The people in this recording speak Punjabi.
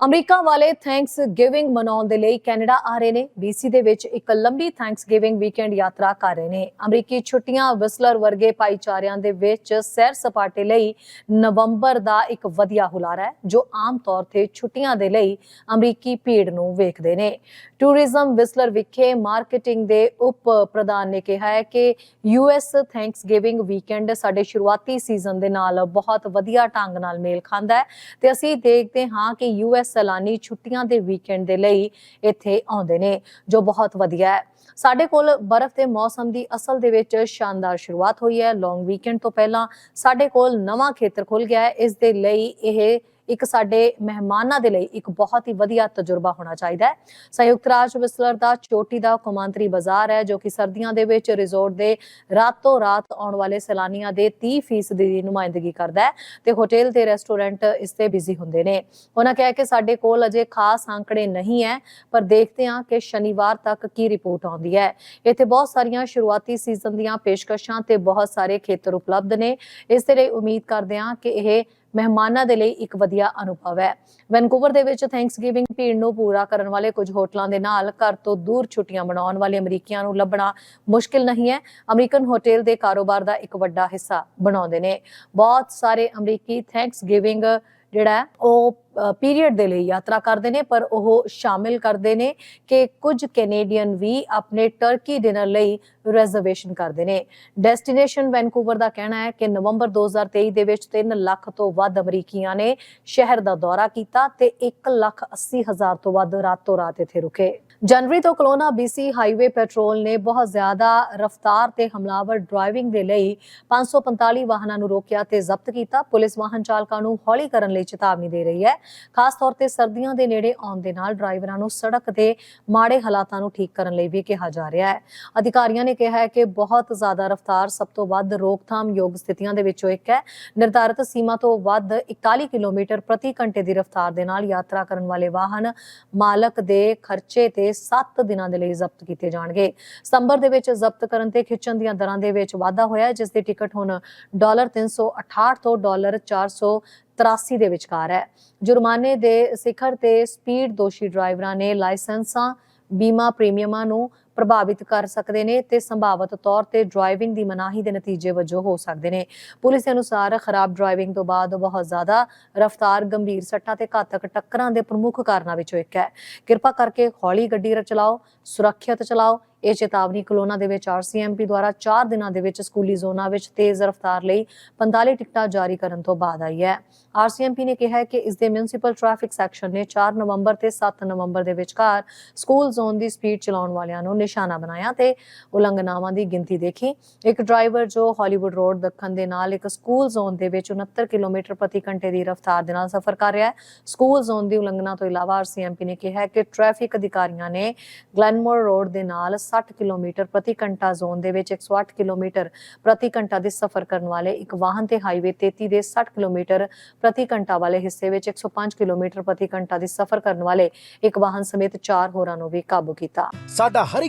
ਅਮਰੀਕਾ ਵਾਲੇ ਥੈਂਕਸ ਗਿਵਿੰਗ ਮਨਾਉਣ ਦੇ ਲਈ ਕੈਨੇਡਾ ਆ ਰਹੇ ਨੇ। BC ਦੇ ਵਿੱਚ ਇੱਕ ਲੰਬੀ ਥੈਂਕਸ ਗਿਵਿੰਗ ਵੀਕਐਂਡ ਯਾਤਰਾ ਕਰ ਰਹੇ ਨੇ। ਅਮਰੀਕੀ ਛੁੱਟੀਆਂ ਵਿਸਲਰ ਵਰਗੇ ਭਾਈਚਾਰਿਆਂ ਦੇ ਵਿੱਚ ਸੈਰ ਸਪਾਟੇ ਲਈ ਨਵੰਬਰ ਦਾ ਇੱਕ ਵਧੀਆ ਹੁਲਾਰਾ ਹੈ, ਜੋ ਆਮ ਤੌਰ ਤੇ ਛੁੱਟੀਆਂ ਦੇ ਲਈ ਅਮਰੀਕੀ ਭੀੜ ਨੂੰ ਵੇਖਦੇ ਨੇ। ਟੂਰਿਜ਼ਮ ਵਿਸਲਰ ਵਿਖੇ ਮਾਰਕੀਟਿੰਗ ਦੇ ਉਪ ਪ੍ਰਧਾਨ ਨੇ ਕਿਹਾ ਹੈ ਕਿ ਯੂਐਸ ਥੈਂਕਸ ਗਿਵਿੰਗ ਵੀਕਐਂਡ ਸਾਡੇ ਸ਼ੁਰੂਆਤੀ ਸੀਜ਼ਨ ਦੇ ਨਾਲ ਬਹੁਤ ਵਧੀਆ ਢੰਗ ਨਾਲ ਮੇਲ ਖਾਂਦਾ ਹੈ ਤੇ ਅਸੀਂ ਦੇਖਦੇ ਹਾਂ ਕਿ ਯੂਐਸ ਸੈਲਾਨੀ ਛੁੱਟੀਆਂ ਦੇ ਵੀਕਐਂਡ ਦੇ ਲਈ ਇੱਥੇ ਆਉਂਦੇ ਨੇ, ਜੋ ਬਹੁਤ ਵਧੀਆ ਹੈ। ਸਾਡੇ ਕੋਲ ਬਰਫ਼ ਦੇ ਮੌਸਮ ਦੀ ਅਸਲ ਦੇ ਵਿੱਚ ਸ਼ਾਨਦਾਰ ਸ਼ੁਰੂਆਤ ਹੋਈ ਹੈ। ਲੌਂਗ ਵੀਕਐਂਡ ਤੋਂ ਪਹਿਲਾਂ ਸਾਡੇ ਕੋਲ ਨਵਾਂ ਖੇਤਰ ਖੁੱਲ ਗਿਆ ਹੈ। ਇਸ ਦੇ ਲਈ ਇਹ ਇੱਕ ਸਾਡੇ ਮਹਿਮਾਨਾਂ ਦੇ ਲਈ ਇੱਕ ਬਹੁਤ ਹੀ ਵਧੀਆ ਤਜਰਬਾ ਹੋਣਾ ਚਾਹੀਦਾ ਹੈ। ਸੰਯੁਕਤ ਰਾਜ ਵਿਸਲਰ ਦਾ ਚੋਟੀ ਦਾ ਕੌਮਾਂਤਰੀ ਬਾਜ਼ਾਰ ਹੈ, ਜੋ ਕਿ ਸਰਦੀਆਂ ਦੇ ਵਿੱਚ ਰਿਜ਼ੋਰਟ ਦੇ ਰਾਤੋਂ ਰਾਤ ਆਉਣ ਵਾਲੇ ਸੈਲਾਨੀਆਂ ਦੇ 30% ਦੀ ਨੁਮਾਇੰਦਗੀ ਕਰਦਾ ਹੈ ਤੇ ਹੋਟਲ ਤੇ ਰੈਸਟੋਰੈਂਟ ਇਸ ਤੇ ਬਿਜ਼ੀ ਹੁੰਦੇ ਨੇ। ਉਹਨਾਂ ਕਿਹਾ ਕਿ ਸਾਡੇ ਕੋਲ ਅਜੇ ਖਾਸ ਆંકੜੇ ਨਹੀਂ ਹੈ, ਪਰ ਦੇਖਦੇ ਹਾਂ ਕਿ ਸ਼ਨੀਵਾਰ ਤੱਕ ਕੀ ਰਿਪੋਰਟ ਆਉਂਦੀ ਹੈ। ਇੱਥੇ ਬਹੁਤ ਸਾਰੀਆਂ ਸ਼ੁਰੂਆਤੀ ਸੀਜ਼ਨ ਦੀਆਂ ਪੇਸ਼ਕਸ਼ਾਂ ਤੇ ਬਹੁਤ ਸਾਰੇ ਖੇਤਰ ਉਪਲਬਧ ਨੇ। ਇਸ ਦੇ ਲਈ ਉਮੀਦ ਕਰਦੇ ਹਾਂ ਕਿ ਇਹ ਮਹਿਮਾਨਾਂ ਦੇ ਲਈ ਇੱਕ ਵਧੀਆ ਅਨੁਭਵ ਹੈ। ਵੈਨਕੂਵਰ ਦੇ ਵਿੱਚ ਥੈਂਕਸਗਿਵਿੰਗ ਭੀੜ ਨੂੰ ਪੂਰਾ ਕਰਨ ਵਾਲੇ ਕੁਝ ਹੋਟਲਾਂ ਦੇ ਨਾਲ ਘਰ ਤੋਂ ਦੂਰ ਛੁੱਟੀਆਂ ਮਨਾਉਣ ਵਾਲੇ ਅਮਰੀਕੀਆਂ ਨੂੰ ਲੱਭਣਾ ਮੁਸ਼ਕਿਲ ਨਹੀਂ ਹੈ। ਅਮਰੀਕਨ ਹੋਟਲ ਦੇ ਕਾਰੋਬਾਰ ਦਾ ਇੱਕ ਵੱਡਾ ਹਿੱਸਾ ਬਣਾਉਂਦੇ ਨੇ। ਬਹੁਤ ਸਾਰੇ ਅਮਰੀਕੀ ਥੈਂਕਸਗਿਵਿੰਗ ਜਿਹੜਾ ਹੈ, ਉਹ ਪੀਰੀਅਡ ਦੇ ਲਈ ਯਾਤਰਾ ਕਰਦੇ ਨੇ, ਪਰ ਉਹ ਸ਼ਾਮਿਲ ਕਰਦੇ ਨੇ ਕਿ ਕੁਝ ਕੈਨੇਡੀਅਨ ਵੀ ਆਪਣੇ ਟਰਕੀ ਡਿਨਰ ਲਈ ਰਿਜ਼ਰਵੇਸ਼ਨ ਕਰਦੇ ਨੇ। ਡੈਸਟੀਨੇਸ਼ਨ ਵੈਨਕੂਵਰ ਦਾ ਕਹਿਣਾ ਹੈ ਕਿ ਨਵੰਬਰ 2023 ਦੇ ਵਿੱਚ 3 ਲੱਖ ਤੋਂ ਵੱਧ ਅਮਰੀਕੀਆਂ ਨੇ ਸ਼ਹਿਰ ਦਾ ਦੌਰਾ ਕੀਤਾ ਤੇ 1 ਲੱਖ 80 ਹਜ਼ਾਰ ਤੋਂ ਵੱਧ ਰਾਤੋਂ ਰਾਤ ਇੱਥੇ ਰੁਕੇ। ਜਨਵਰੀ ਤੋਂ ਕਲੋਨਾ BC ਹਾਈਵੇ ਪੈਟਰੋਲ ਨੇ ਬਹੁਤ ਜ਼ਿਆਦਾ ਰਫ਼ਤਾਰ ਤੇ ਹਮਲਾਵਰ ਡਰਾਈਵਿੰਗ ਦੇ ਲਈ 545 ਵਾਹਨਾਂ ਨੂੰ ਰੋਕਿਆ ਤੇ ਜ਼ਬਤ ਕੀਤਾ। ਪੁਲਿਸ ਵਾਹਨ ਚਾਲਕਾਂ ਨੂੰ ਹੌਲੀ ਕਰਨ ਲਈ ਚੇਤਾਵਨੀ ਦੇ ਰਹੀ ਹੈ। ਖਾਸ ਤੌਰ ਤੇ ਸਰਦੀਆਂ ਦੇ ਨੇੜੇ ਆਉਣ ਦੇ ਨਾਲ ਡਰਾਈਵਰਾਂ ਨੂੰ ਸੜਕ ਦੇ ਮਾੜੇ ਹਾਲਾਤਾਂ ਨੂੰ ਠੀਕ ਕਰਨ ਲਈ ਵੀ ਕਿਹਾ ਜਾ ਰਿਹਾ ਹੈ। ਅਧਿਕਾਰੀਆਂ ਨੇ ਕਿਹਾ ਹੈ ਕਿ ਬਹੁਤ ਜ਼ਿਆਦਾ ਰਫ਼ਤਾਰ ਸਭ ਤੋਂ ਵੱਧ ਰੋਕਥਾਮ ਯੋਗ ਸਥਿਤੀਆਂ ਦੇ ਵਿੱਚੋਂ ਇੱਕ ਹੈ। ਨਿਰਧਾਰਿਤ ਸੀਮਾ ਤੋਂ ਵੱਧ 41 ਕਿਲੋਮੀਟਰ ਪ੍ਰਤੀ ਘੰਟੇ ਦੀ ਰਫ਼ਤਾਰ ਦੇ ਨਾਲ ਯਾਤਰਾ ਕਰਨ ਵਾਲੇ ਵਾਹਨ ਮਾਲਕ ਦੇ ਖਰਚੇ ਤੇ 7 ਦਿਨਾਂ ਦੇ ਲਈ ਜ਼ਬਤ ਕੀਤੇ ਜਾਣਗੇ। ਸਤੰਬਰ ਦੇ ਵਿੱਚ ਜ਼ਬਤ ਕਰਨ ਤੇ ਖਿੱਚਣ ਦੀਆਂ ਦਰਾਂ ਦੇ ਵਿੱਚ ਵਾਧਾ ਹੋਇਆ ਹੈ, ਜਿਸ ਦੀ ਟਿਕਟ ਹੁਣ ਡਾਲਰ 368 ਤੋਂ ਡਾਲਰ 483 ਦੇ ਵਿਚਕਾਰ ਹੈ। ਜੁਰਮਾਨੇ ਦੇ ਸਿਖਰ ਤੇ ਸਪੀਡ ਦੋਸ਼ੀ ਡਰਾਈਵਰਾਂ ਨੇ ਲਾਇਸੈਂਸਾਂ, ਬੀਮਾ ਪ੍ਰੀਮੀਅਮਾਂ ਨੂੰ ਪ੍ਰਭਾਵਿਤ ਕਰ ਸਕਦੇ ਨੇ ਤੇ ਸੰਭਾਵਤ ਤੌਰ ਤੇ ਡਰਾਈਵਿੰਗ ਦੀ ਮਨਾਹੀ ਦੇ ਨਤੀਜੇ ਵਜੋਂ ਹੋ ਸਕਦੇ ਨੇ। ਪੁਲਿਸ ਦੇ ਅਨੁਸਾਰ ਖਰਾਬ ਡਰਾਈਵਿੰਗ ਤੋਂ ਬਾਅਦ ਬਹੁਤ ਜ਼ਿਆਦਾ ਰਫ਼ਤਾਰ, ਗੰਭੀਰ ਸੱਟਾਂ ਤੇ ਘਾਤਕ ਟੱਕਰਾਂ ਦੇ ਪ੍ਰਮੁੱਖ ਕਾਰਨਾਂ ਵਿੱਚੋਂ ਇੱਕ ਹੈ। ਕਿਰਪਾ ਕਰਕੇ ਹੌਲੀ ਗੱਡੀ ਚਲਾਓ, ਸੁਰੱਖਿਅਤ ਚਲਾਓ। ਇਹ ਚੇਤਾਵਨੀ ਕਲੋਨਾ ਦੇ ਵਿੱਚ ਆਰਸੀਐਮਪੀ ਦੁਆਰਾ 4 ਦਿਨਾਂ ਦੇ ਵਿੱਚ ਸਕੂਲੀ ਜ਼ੋਨਾਂ ਵਿੱਚ ਤੇਜ਼ ਰਫ਼ਤਾਰ ਲਈ 45 ਟਿਕਟਾਂ ਜਾਰੀ ਕਰਨ ਤੋਂ ਬਾਅਦ ਆਈ ਹੈ। ਆਰਸੀਐਮਪੀ ਨੇ ਕਿਹਾ ਹੈ ਕਿ ਇਸ ਦੇ ਮਿਊਨਿਸਪਲ ਟ੍ਰੈਫਿਕ ਸੈਕਸ਼ਨ ਨੇ 4 ਨਵੰਬਰ ਤੇ 7 ਨਵੰਬਰ ਦੇ ਵਿਚਕਾਰ ਸਕੂਲ ਜ਼ੋਨ ਦੀ ਸਪੀਡ ਚਲਾਉਣ ਵਾਲਿਆਂ ਨੂੰ ਨਿਸ਼ਾਨਾ ਬਣਾਇਆ ਤੇ ਉਲੰਘਣਾਵਾਂ ਦੀ ਗਿਣਤੀ ਦੇਖੀ। ਇੱਕ ਡਰਾਈਵਰ ਜੋ ਹਾਲੀਵੁੱਡ ਰੋਡ ਦੱਖਣ ਦੇ ਨਾਲ ਇੱਕ ਸਕੂਲ ਜ਼ੋਨ ਦੇ ਵਿੱਚ 69 ਕਿਲੋਮੀਟਰ ਪ੍ਰਤੀ ਘੰਟੇ ਦੀ ਰਫ਼ਤਾਰ ਦੇ ਨਾਲ ਸਫ਼ਰ ਕਰ ਰਿਹਾ ਹੈ। ਸਕੂਲ ਜ਼ੋਨ ਦੀ ਉਲੰਘਣਾ ਤੋਂ ਇਲਾਵਾ ਆਰਸੀਐਮਪੀ ਨੇ ਕਿਹਾ ਕਿ ਟ੍ਰੈਫਿਕ ਅਧਿਕਾਰੀਆਂ ਨੇ ਗਲੈਨਮੋਰ ਰੋਡ ਦੇ ਨਾਲ 60 ਕਿਲੋਮੀਟਰ ਪ੍ਰਤੀ ਘੰਟਾ ਜ਼ੋਨ ਦੇ ਵਿੱਚ 108 ਕਿਲੋਮੀਟਰ ਪ੍ਰਤੀ ਘੰਟਾ ਦੇ ਸਫ਼ਰ ਕਰਨ ਵਾਲੇ ਇੱਕ ਵਾਹਨ ਤੇ ਹਾਈਵੇ 33 ਦੇ 60 ਕਿਲੋਮੀਟਰ ਪ੍ਰਤੀ ਘੰਟਾ ਵਾਲੇ ਹਿੱਸੇ ਵਿੱਚ 105 ਕਿਲੋਮੀਟਰ ਪ੍ਰਤੀ ਘੰਟਾ ਦੀ ਸਫ਼ਰ ਕਰਨ ਵਾਲੇ ਇੱਕ ਵਾਹਨ ਸਮੇਤ ਚਾਰ ਹੋਰਾਂ ਨੂੰ ਵੀ ਕਾਬੂ ਕੀਤਾ। ਸਾਡਾ ਹਰ